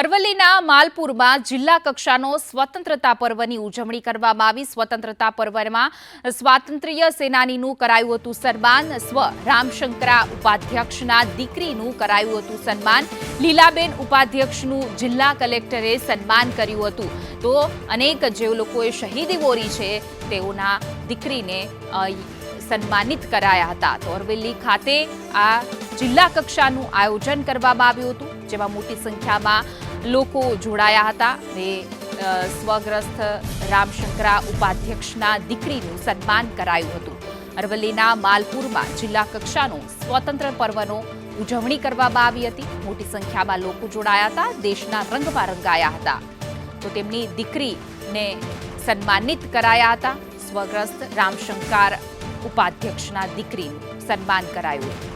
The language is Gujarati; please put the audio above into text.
અરવલ્લીના માલપુરમાં જિલ્લા કક્ષાનો સ્વતંત્રતા પર્વની ઉજવણી કરવામાં આવી. સ્વતંત્રતા પર્વમાં સ્વાતંત્ર્ય સેનાનીનું કરાયું હતું સન્માન. સ્વ રામશંકરા ઉપાધ્યક્ષના દીકરીનું કરાયું હતું સન્માન. લીલાબેન ઉપાધ્યક્ષનું જિલ્લા કલેક્ટરે સન્માન કર્યું હતું. તો અનેક જે લોકોએ શહીદી વોરી છે. તેઓના દીકરીને સન્માનિત કરાયા હતા. તો અરવલ્લી ખાતે આ જિલ્લા કક્ષાનું આયોજન કરવામાં આવ્યું હતું, જેમાં મોટી સંખ્યામાં લોકો જોડાયા હતા અને સ્વગ્રસ્થ રામશંકરા ઉપાધ્યક્ષના દીકરીનું સન્માન કરાયું હતું. અરવલ્લીના માલપુરમાં જિલ્લા કક્ષાનો સ્વતંત્ર પર્વનો ઉજવણી કરવામાં આવી હતી. મોટી સંખ્યામાં લોકો જોડાયા હતા, દેશના રંગમાં રંગાયા હતા. તો તેમની દીકરીને સન્માનિત કરાયા હતા. સ્વગ્રસ્ત રામશંકર ઉપાધ્યક્ષના દીકરીનું સન્માન કરાયું